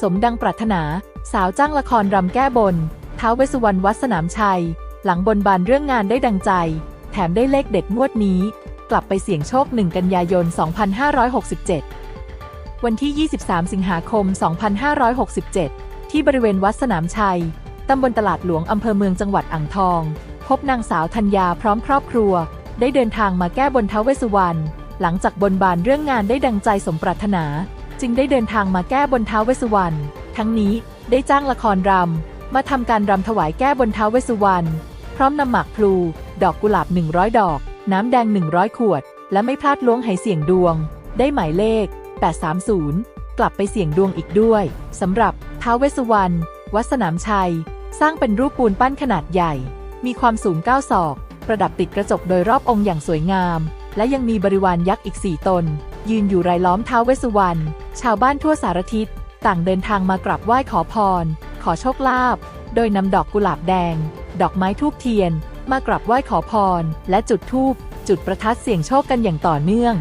สมดังปรารถนา สาวจ้างละครรำแก้บน ท้าวเวสุวรรณวัดสนามชัย หลังบนบานเรื่องงานได้ดังใจ แถมได้เลขเด็ดงวดนี้ กลับไปเสี่ยงโชค 1 กันยายน 2567 วันที่ 23 สิงหาคม 2567 ที่บริเวณวัดสนามชัย ตำบลตลาดหลวงอำเภอเมืองจังหวัดอ่างทอง พบนางสาวธัญญาพร้อมครอบครัว ได้เดินทางมาแก้บนท้าวเวสสุวรรณหลังจากบนบานเรื่องงานได้ดังใจสมปรารถนา จึงได้เดินทางมาแก้บนท้าวเวสสุวรรณ ทั้งนี้ได้จ้างละครรำ มาทำการรำถวายแก้บนท้าวเวสสุวรรณ พร้อมนำหมากพลู ดอกกุหลาบ 100 ดอก น้ำแดง 100 ขวด และไม่พลาดล้วงไหเสี่ยงดวง ได้หมายเลข 830 กลับไปเสี่ยงดวงอีกด้วยสำหรับท้าวเวสสุวรรณวัดสนามชัย สร้างเป็นรูปปูนปั้นขนาดใหญ่ มีความสูง 9 ศอก ประดับติดกระจกโดยรอบองค์อย่างสวยงาม และยังมีบริวารยักษ์อีก 4 ตน ยืนอยู่รายล้อมท้าวเวสสุวรรณ ชาวบ้านทั่วสารทิศ ต่างเดินทางมากราบไหว้ขอพร ขอโชคลาภ โดยนำดอกกุหลาบแดง ดอกไม้ทูบเทียน มากราบไหว้ขอพร และจุดธูป จุดประทัดเสี่ยงโชคกันอย่างต่อเนื่อง